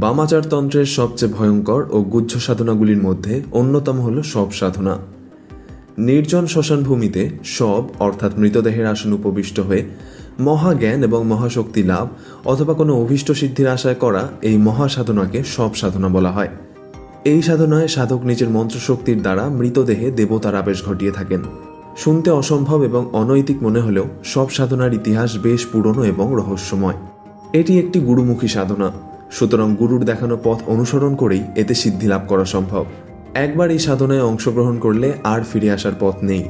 বামাচারতন্ত্রের সবচেয়ে ভয়ঙ্কর ও গুহ্য সাধনাগুলির মধ্যে অন্যতম হল সব সাধনা। নির্জন শ্মশান ভূমিতে সব, অর্থাৎ মৃতদেহের আসন উপবিষ্ট হয়ে মহাজ্ঞান এবং মহাশক্তি লাভ অথবা কোনো অভীষ্ট সিদ্ধির আশায় করা এই মহাসাধনাকে সব সাধনা বলা হয়। এই সাধনায় সাধক নিজের মন্ত্রশক্তির দ্বারা মৃতদেহে দেবতার আবেশ ঘটিয়ে থাকেন। শুনতে অসম্ভব এবং অনৈতিক মনে হলেও সব সাধনার ইতিহাস বেশ পুরনো এবং রহস্যময়। এটি একটি গুরুমুখী সাধনা। সুতরাং গুরুর দেখানো পথ অনুসরণ করেই এতে সিদ্ধি লাভ করা সম্ভব। একবার এই সাধনায় অংশগ্রহণ করলে আর ফিরে আসার পথ নেই।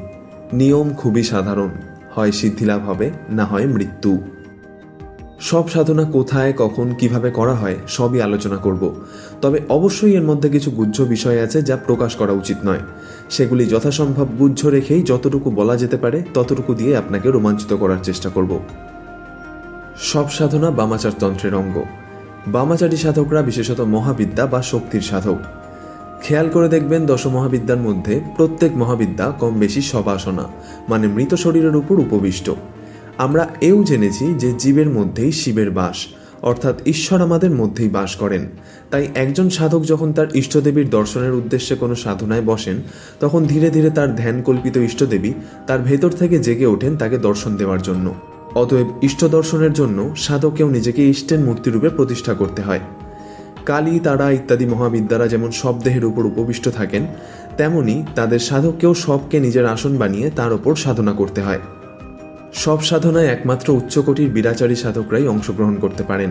নিয়ম খুবই সাধারণ, হয় সিদ্ধি লাভ হবে, না হয় মৃত্যু। সব সাধনা কোথায়, কখন, কীভাবে করা হয়, সবই আলোচনা করব। তবে অবশ্যই এর মধ্যে কিছু গুহ্য বিষয় আছে যা প্রকাশ করা উচিত নয়। সেগুলি যথাসম্ভব গুহ্য রেখেই যতটুকু বলা যেতে পারে, ততটুকু দিয়ে আপনাকে রোমাঞ্চিত করার চেষ্টা করব। সব সাধনা বামাচার তন্ত্রের অঙ্গ। বামাচারী সাধকরা বিশেষত মহাবিদ্যা বা শক্তির সাধক। খেয়াল করে দেখবেন দশ মহাবিদ্যার মধ্যে প্রত্যেক মহাবিদ্যা কম বেশি সবাসনা মানে মৃত শরীরের উপর উপবিষ্ট। আমরা এও জেনেছি যে জীবের মধ্যেই শিবের বাস, অর্থাৎ ঈশ্বর আমাদের মধ্যেই বাস করেন। তাই একজন সাধক যখন তার ইষ্টদেবীর দর্শনের উদ্দেশ্যে কোনো সাধনায় বসেন, তখন ধীরে ধীরে তার ধ্যান কল্পিত ইষ্টদেবী তার ভেতর থেকে জেগে ওঠেন তাকে দর্শন দেওয়ার জন্য। অতএব ইষ্ট দর্শনের জন্য সাধককেও নিজেকে ইষ্টের মূর্তিরূপে প্রতিষ্ঠা করতে হয়। কালী, তারা ইত্যাদি মহাবিদ্যারা যেমন সব দেহের উপর উপবিষ্ট থাকেন, তেমনি তাদের সাধককেও সবকে নিজের আসন বানিয়ে তার ওপর সাধনা করতে হয়। সব সাধনায় একমাত্র উচ্চকোটির বিরাচারী সাধকরাই অংশগ্রহণ করতে পারেন।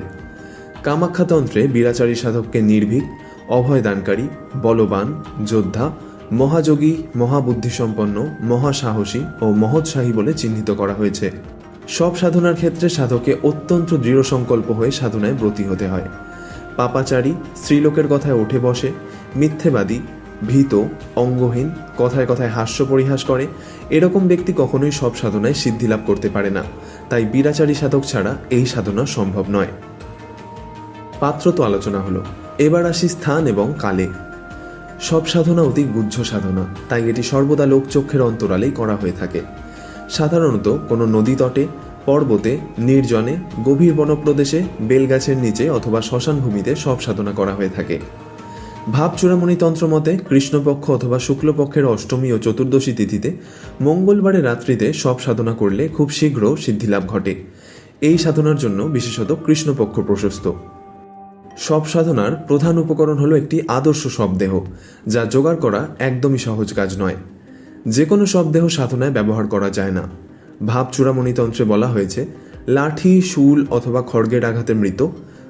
কামাখ্যাতন্ত্রে বিরাচারী সাধককে নির্ভীক, অভয়দানকারী, বলবান, যোদ্ধা, মহাযোগী, মহাবুদ্ধিসম্পন্ন, মহাসাহসী ও মহৎসাহী বলে চিহ্নিত করা হয়েছে। সব সাধনার ক্ষেত্রে সাধকে অত্যন্ত দৃঢ় সংকল্প হয়ে সাধনায় ব্রতী হতে হয়। পাপাচারী, স্ত্রীলোকের কথায় উঠে বসে, মিথ্যেবাদী, ভীত, অঙ্গহীন, কথায় কথায় হাস্য পরিহাস করে, এরকম ব্যক্তি কখনোই সব সাধনায় সিদ্ধি লাভ করতে পারে না। তাই বিরাচারী সাধক ছাড়া এই সাধনা সম্ভব নয়। পাত্র তো আলোচনা হলো। এবার আসি স্থান এবং কালে। সব সাধনা অতি গুহ্য সাধনা, তাই এটি সর্বদা লোকচক্ষের অন্তরালেই করা হয়ে থাকে। সাধারণত কোনো নদী তটে, পর্বতে, নির্জনে, গভীর বনপ্রদেশে, বেলগাছের নিচে অথবা শ্মশান ভূমিতে সব সাধনা করা হয়ে থাকে। ভাব চূড়ামণি তন্ত্র মতে কৃষ্ণপক্ষ অথবা শুক্লপক্ষের অষ্টমী ও চতুর্দশী তিথিতে মঙ্গলবারে রাত্রিতে সব সাধনা করলে খুব শীঘ্র সিদ্ধিলাভ ঘটে। এই সাধনার জন্য বিশেষত কৃষ্ণপক্ষ প্রশস্ত। সব সাধনার প্রধান উপকরণ হলো একটি আদর্শ শবদেহ, যা জোগাড় করা একদমই সহজ কাজ নয়। যে কোনো শবদেহ সাধনায় ব্যবহার করা যায় না। ভাব চূড়ামণি তন্ত্রে বলা হয়েছে, লাঠি, শুল অথবা খড়গের আঘাতে মৃত,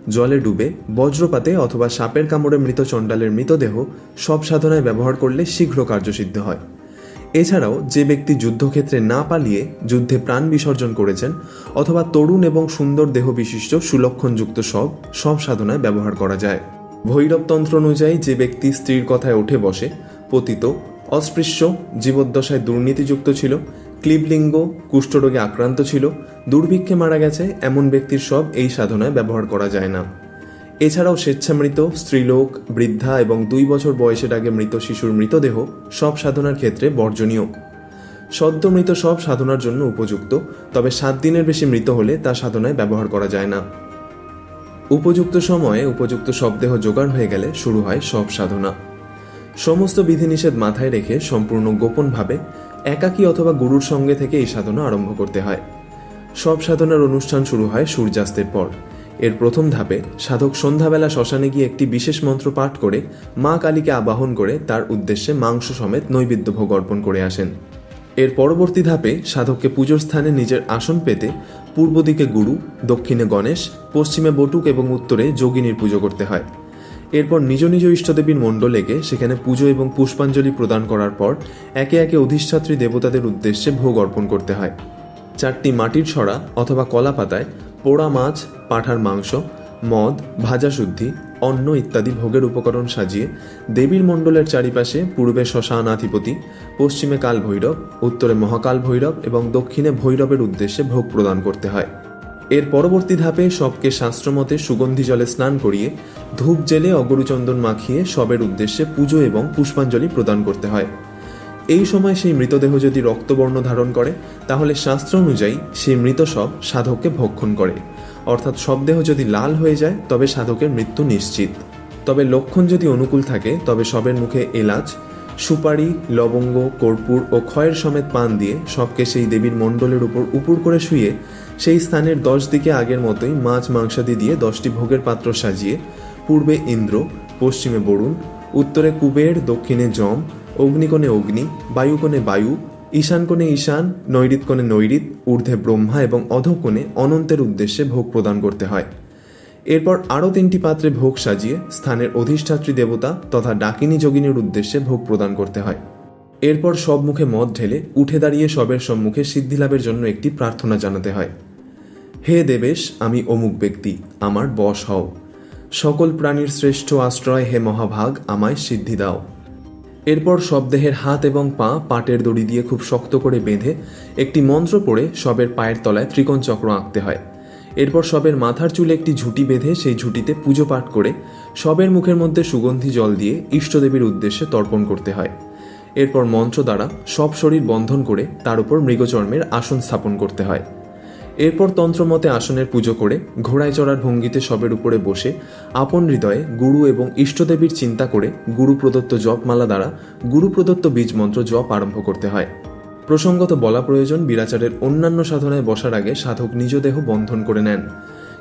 জলে ডুবে, বজ্রপাতে অথবা সাপের কামড়ে মৃত চণ্ডালের মৃতদেহ সব সাধনায় ব্যবহার করলে শীঘ্র কার্যসিদ্ধ হয়। এছাড়াও, যে ব্যক্তি যুদ্ধক্ষেত্রে না পালিয়ে যুদ্ধে প্রাণ বিসর্জন করেছেন অথবা তরুণ এবং সুন্দর দেহ বিশিষ্ট সুলক্ষণযুক্ত সব সব সাধনায় ব্যবহার করা যায়। ভৈরবতন্ত্র অনুযায়ী যে ব্যক্তি স্ত্রীর কথায় উঠে বসে, পতিত অস্পৃশ্য, জীবদ্দশায় দুর্নীতিযুক্ত ছিল ক্লিবলিঙ্গ কুষ্ঠরোগে আক্রান্ত ছিল, দুর্ভিক্ষে মারা গেছে এমন ব্যক্তির সব এই সাধনায় ব্যবহার করা যায় না। এছাড়াও স্বেচ্ছামৃত, স্ত্রীলোক, বৃদ্ধা এবং দুই বছর বয়সের আগে মৃত শিশুর মৃতদেহ সব সাধনার ক্ষেত্রে বর্জনীয়। সদ্য মৃত সব সাধনার জন্য উপযুক্ত, তবে সাত দিনের বেশি মৃত হলে তা সাধনায় ব্যবহার করা যায় না। উপযুক্ত সময়ে উপযুক্ত শবদেহ জোগাড় হয়ে গেলে শুরু হয় সব সাধনা। সমস্ত বিধিনিষেধ মাথায় রেখে সম্পূর্ণ গোপনভাবে একাকী অথবা গুরুর সঙ্গে থেকে এই সাধনা আরম্ভ করতে হয়। সব সাধনার অনুষ্ঠান শুরু হয় সূর্যাস্তের পর। এর প্রথম ধাপে সাধক সন্ধ্যাবেলা শ্মশানে গিয়ে একটি বিশেষ মন্ত্র পাঠ করে মা কালীকে আবাহন করে তার উদ্দেশ্যে মাংস সমেত নৈবেদ্য ভোগ অর্পণ করে আসেন। এর পরবর্তী ধাপে সাধককে পুজোর স্থানে নিজের আসন পেতে পূর্ব দিকে গুরু, দক্ষিণে গণেশ, পশ্চিমে বটুক এবং উত্তরে যোগিনীর পুজো করতে হয়। এরপর নিজ নিজ ইষ্টদেবীর মণ্ডলেকে সেখানে পুজো এবং পুষ্পাঞ্জলি প্রদান করার পর একে একে অধিষ্ঠাত্রী দেবতাদের উদ্দেশ্যে ভোগ অর্পণ করতে হয়। চারটি মাটির ছড়া অথবা কলা পাতায় পোড়া মাছ, পাঁঠার মাংস, মদ, ভাজা শুদ্ধি, অন্ন ইত্যাদি ভোগের উপকরণ সাজিয়ে দেবীর মণ্ডলের চারিপাশে পূর্বে শ্মশানাধিপতি, পশ্চিমে কাল ভৈরব উত্তরে মহাকাল ভৈরব এবং দক্ষিণে ভৈরবের উদ্দেশ্যে ভোগ প্রদান করতে হয়। এর পরবর্তী ধাপে সবকে শাস্ত্রমতে সুগন্ধি জলে স্নান করিয়ে, ধূপ জেলে অগরুচন্দন মাখিয়ে সবের উদ্দেশ্যে পুজো এবং পুষ্পাঞ্জলি প্রদান করতে হয়। এই সময় সেই মৃতদেহ যদি রক্তবর্ণ ধারণ করে, তাহলে শাস্ত্র অনুযায়ী সেই মৃত সব সাধককে ভক্ষণ করে। অর্থাৎ শবদেহ যদি লাল হয়ে যায়, তবে সাধকের মৃত্যু নিশ্চিত। তবে লক্ষণ যদি অনুকূল থাকে, তবে সবের মুখে এলাচ, সুপারি, লবঙ্গ, কর্পূর ও ক্ষয়ের সমেত পান দিয়ে সবকে সেই দেবীর মণ্ডলের উপর উপুর করে শুয়ে সেই স্থানের দশ দিকে আগের মতোই মাছ মাংসাদি দিয়ে দশটি ভোগের পাত্র সাজিয়ে পূর্বে ইন্দ্র, পশ্চিমে বরুণ, উত্তরে কুবের, দক্ষিণে যম, অগ্নিকোণে অগ্নি, বায়ুকোণে বায়ু, ঈশানকোণে ঈশান নৈরিতকোণে নৈরিত ঊর্ধ্বে ব্রহ্মা এবং অধকোণে অনন্তের উদ্দেশ্যে ভোগ প্রদান করতে হয়। এরপর আরও তিনটি পাত্রে ভোগ সাজিয়ে স্থানের অধিষ্ঠাত্রী দেবতা তথা ডাকিনী যোগিনীর উদ্দেশ্যে ভোগ প্রদান করতে হয়। এরপর সব মুখে মদ ঢেলে উঠে দাঁড়িয়ে সবের সম্মুখে সিদ্ধিলাভের জন্য একটি প্রার্থনা জানাতে হয়। হে দেবেশ, আমি অমুক ব্যক্তি, আমার বশ হও। সকল প্রাণীর শ্রেষ্ঠ আশ্রয় হে মহাভাগ, আমায় সিদ্ধি দাও। এরপর সব দেহের হাত এবং পা পাটের দড়ি দিয়ে খুব শক্ত করে বেঁধে, একটি মন্ত্র পড়ে সবের পায়ের তলায় ত্রিকোণ চক্র আঁকতে হয়। এরপর সবের মাথার চুলে একটি ঝুঁটি বেঁধে সেই ঝুঁটিতে পুজো পাঠ করে, সবের মুখের মধ্যে সুগন্ধি জল দিয়ে ইষ্টদেবীর উদ্দেশ্যে তর্পণ করতে হয়। এরপর মন্ত্র দ্বারা সব শরীর বন্ধন করে তার উপর মৃগচর্মের আসন স্থাপন করতে হয়। এরপর তন্ত্রমতে আসনের পুজো করে ঘোড়ায় চড়ার ভঙ্গিতে সবের উপরে বসে আপন হৃদয়ে গুরু এবং ইষ্টদেবীর চিন্তা করে গুরু প্রদত্ত জপমালা দ্বারা গুরু প্রদত্ত বীজ মন্ত্র জপ আরম্ভ করতে হয়। প্রসঙ্গত বলা প্রয়োজন, বিরাচারের অন্যান্য সাধনায় বসার আগে সাধক নিজ দেহ বন্ধন করে নেন।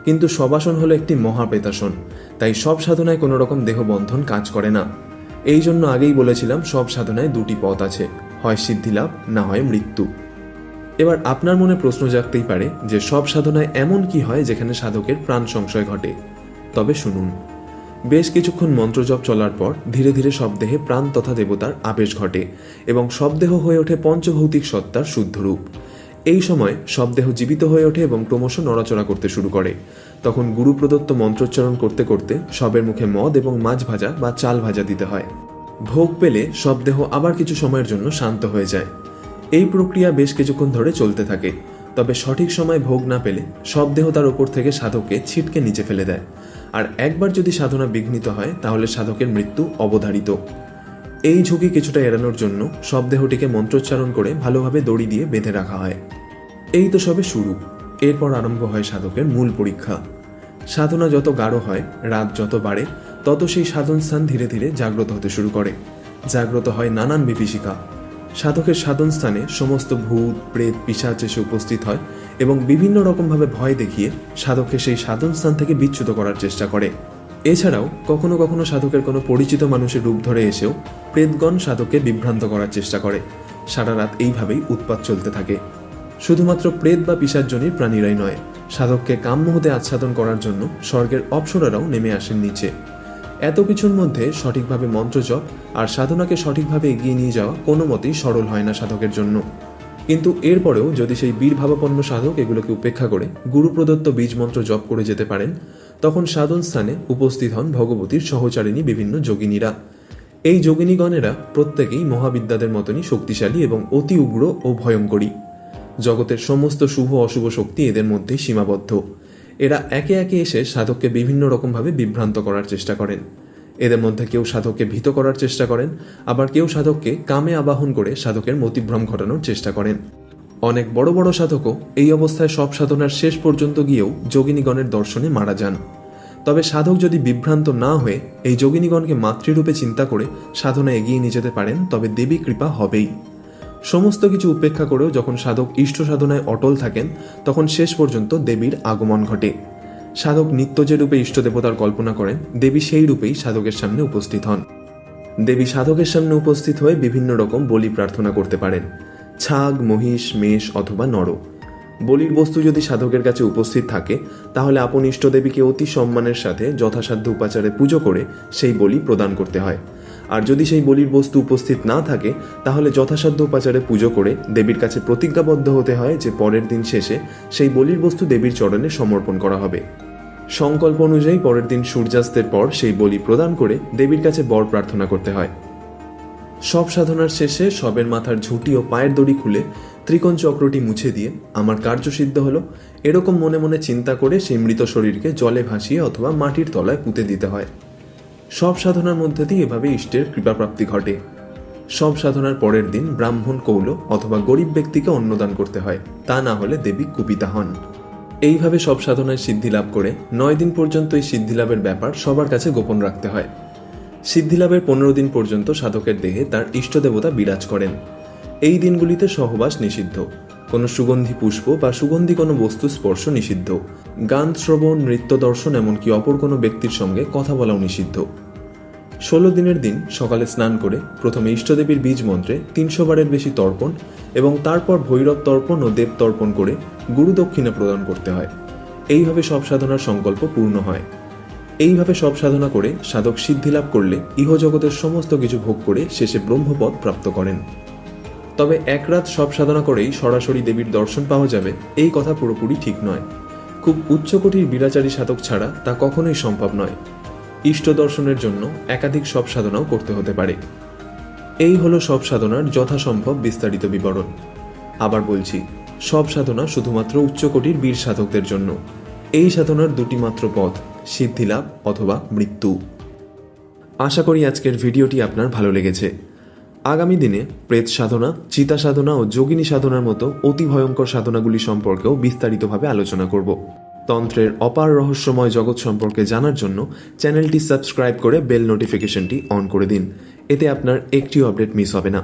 কিন্তু সবাসন হলো একটি মহাপেতাসন তাই সব সাধনায় কোনো রকম দেহ বন্ধন কাজ করে না। এই জন্য আগেই বলেছিলাম, সব সাধনায় দুটি পথ আছে, হয় সিদ্ধিলাভ, না হয় মৃত্যু। এবার আপনার মনে প্রশ্ন জাগতেই পারে যে সব সাধনায় এমন কি হয় যেখানে সাধকের প্রাণ সংশয় ঘটে। তবে শুনুন, বেশ কিছুক্ষণ মন্ত্রজপ চলার পর ধীরে ধীরে সব দেহে প্রাণ তথা দেবতার আবেশ ঘটে এবং সব দেহ হয়ে ওঠে পঞ্চভৌতিক সত্তার শুদ্ধ রূপ। এই সময় সব দেহ জীবিত হয়ে ওঠে এবং ক্রমশ নড়াচড়া করতে শুরু করে। তখন গুরু প্রদত্ত মন্ত্রোচ্চারণ করতে করতে সবের মুখে মদ এবং মাছ ভাজা বা চাল ভাজা দিতে হয়। ভোগ পেলে সব দেহ আবার কিছু সময়ের জন্য শান্ত হয়ে যায়। এই প্রক্রিয়া বেশ কিছুক্ষণ ধরে চলতে থাকে, তবে সঠিক সময় ভোগ না পেলে সব দেহ তার উপর থেকে সাধককে ছিটকে নিচে ফেলে দেয়। আর একবার যদি সাধনা বিঘ্নিত হয়, তাহলে সাধকের মৃত্যু অবধারিত। এই ঝুঁকি কিছুটা এড়ানোর জন্য সব দেহটিকে মন্ত্রোচ্চারণ করে ভালোভাবে দড়ি দিয়ে বেঁধে রাখা হয়। এই তো সবে শুরু। এরপর আরম্ভ হয় সাধকের মূল পরীক্ষা। সাধনা যত গাঢ় হয়, রাত যত বাড়ে, তত সেই সাধন স্থান ধীরে ধীরে জাগ্রত হতে শুরু করে। জাগ্রত হয় নানান বিভীষিকা। সাধকের সাধন স্থানে সমস্ত ভূত, প্রেত, পিসাচ এসে উপস্থিত হয় এবং বিভিন্ন রকমভাবে ভয় দেখিয়ে সাধককে সেই সাধন স্থান থেকে বিচ্যুত করার চেষ্টা করে। এছাড়াও কখনো কখনো সাধকের কোনো পরিচিত মানুষের রূপ ধরে এসেও প্রেতগণ সাধককে বিভ্রান্ত করার চেষ্টা করে। সারা রাত এইভাবেই উৎপাত চলতে থাকে। শুধুমাত্র প্রেত বা পিসার্জনীর প্রাণীরাই নয়, সাধককে কাম্য হতে আচ্ছাদন করার জন্য স্বর্গের অপসরারাও নেমে আসেন নিচে। এত কিছুর মধ্যে সঠিকভাবে মন্ত্রজপ আর সাধনাকে সঠিকভাবে এগিয়ে নিয়ে যাওয়া কোনো মতেই সরল হয় না সাধকের জন্য। কিন্তু এরপরেও যদি সেই বীর ভাবাপন্ন সাধক এগুলোকে উপেক্ষা করে গুরু প্রদত্ত বীজ মন্ত্র জপ করে যেতে পারেন, তখন সাধন স্থানে উপস্থিত হন ভগবতীর সহচারিণী বিভিন্ন যোগিনীরা। এই যোগিনীগণেরা প্রত্যেকেই মহাবিদ্যাদের মতনই শক্তিশালী এবং অতি উগ্র ও ভয়ঙ্করী। জগতের সমস্ত শুভ অশুভ শক্তি এদের মধ্যেই সীমাবদ্ধ। এরা একে একে এসে সাধককে বিভিন্ন রকমভাবে বিভ্রান্ত করার চেষ্টা করেন। এদের মধ্যে কেউ সাধককে ভীত করার চেষ্টা করেন, আবার কেউ সাধককে কামে আবাহন করে সাধকের মতিভ্রম ঘটানোর চেষ্টা করেন। অনেক বড় বড় সাধকও এই অবস্থায় সব সাধনার শেষ পর্যন্ত গিয়েও যোগিনীগণের দর্শনে মারা যান। তবে সাধক যদি বিভ্রান্ত না হয়ে এই যোগিনীগণকে মাতৃরূপে চিন্তা করে সাধনা এগিয়ে নিয়ে যেতে পারেন, তবে দেবী কৃপা হবেই। সমস্ত কিছু উপেক্ষা করেও যখন সাধক ইষ্ট সাধনায় অটল থাকেন, তখন শেষ পর্যন্ত দেবীর আগমন ঘটে। সাধক নিত্য যে রূপে ইষ্ট দেবতার কল্পনা করেন, দেবী সেই রূপেই সাধকের সামনে উপস্থিত হন। দেবী সাধকের সামনে উপস্থিত হয়ে বিভিন্ন রকম বলি প্রার্থনা করতে পারেন। ছাগ, মহিষ, মেষ অথবা নর। বলির বস্তু যদি সাধকের কাছে উপস্থিত থাকে, তাহলে আপন ইষ্টদেবীকে অতি সম্মানের সাথে যথাসাধ্য উপাচারে পুজো করে সেই বলি প্রদান করতে হয়। আর যদি সেই বলির বস্তু উপস্থিত না থাকে, তাহলে যথাসাধ্য উপাচারে পুজো করে দেবীর কাছে প্রতিজ্ঞাবদ্ধ হতে হয় যে পরের দিন শেষে সেই বলির বস্তু দেবীর চরণে সমর্পণ করা হবে। সংকল্প অনুযায়ী পরের দিন সূর্যাস্তের পর সেই বলি প্রদান করে দেবীর কাছে বর প্রার্থনা করতে হয়। সব সাধনার শেষে সবের মাথার ঝুঁটি ও পায়ের দড়ি খুলে ত্রিকোণ চক্রটি মুছে দিয়ে আমার কার্যসিদ্ধ হলো, এরকম মনে মনে চিন্তা করে সেই মৃত শরীরকে জলে ভাসিয়ে অথবা মাটির তলায় পুঁতে দিতে হয়। সব সাধনার মধ্যে দিয়ে এভাবে ইষ্টের কৃপাপ্রাপ্তি ঘটে। সব সাধনার পরের দিন ব্রাহ্মণ কৌল অথবা গরিব ব্যক্তিকে অন্নদান করতে হয়, তা না হলে দেবী কুপিতা হন। এইভাবে সব সাধনায় সিদ্ধি লাভ করে নয় দিন পর্যন্ত এই সিদ্ধি লাভের ব্যাপার সবার কাছে গোপন রাখতে হয়। সিদ্ধি লাভের পনেরো দিন পর্যন্ত সাধকের দেহে তার ইষ্টদেবতা বিরাজ করেন। এই দিনগুলিতে সহবাস নিষিদ্ধ। কোনো সুগন্ধি পুষ্প বা সুগন্ধি কোনো বস্তু স্পর্শ নিষিদ্ধ। গান, শ্রবণ, নৃত্য, দর্শন এমনকি অপর কোনো ব্যক্তির সঙ্গে কথা বলাও নিষিদ্ধ। ষোলো দিনের দিন সকালে স্নান করে প্রথমে ইষ্টদেবীর বীজ মন্ত্রে তিনশো বারের বেশি তর্পণ এবং তারপর ভৈরব তর্পণ ও দেব তর্পণ করে গুরু দক্ষিণা প্রদান করতে হয়। এইভাবে সব সাধনার সংকল্প পূর্ণ হয়। এইভাবে সব সাধনা করে সাধক সিদ্ধি লাভ করলে ইহজগতের সমস্ত কিছু ভোগ করে শেষে ব্রহ্মপদ প্রাপ্ত করেন। তবে এক রাত সব সাধনা করেই সরাসরি দেবীর দর্শন পাওয়া যাবে, এই কথা পুরোপুরি ঠিক নয়। খুব উচ্চকোটির বিরাচারী সাধক ছাড়া তা কখনোই সম্ভব নয়। ইষ্ট দর্শনের জন্য একাধিক সব সাধনাও করতে হতে পারে। এই হলো সব সাধনার যথাসম্ভব বিস্তারিত বিবরণ। আবার বলছি, সব সাধনা শুধুমাত্র উচ্চকোটির বীর সাধকদের জন্য। এই সাধনার দুটি মাত্র পথ, সিদ্ধিলাভ অথবা মৃত্যু। আশা করি আজকের ভিডিওটি আপনার ভালো লেগেছে। আগামী দিনে প্রেত সাধনা, চিতা সাধনা ও যোগিনী সাধনার মতো অতি ভয়ঙ্কর সাধনাগুলি সম্পর্কেও বিস্তারিতভাবে আলোচনা করব। তন্ত্রের অপার রহস্যময় জগৎ সম্পর্কে জানার জন্য চ্যানেলটি সাবস্ক্রাইব করে বেল নোটিফিকেশনটি অন করে দিন। এতে আপনার একটি আপডেট মিস হবে না।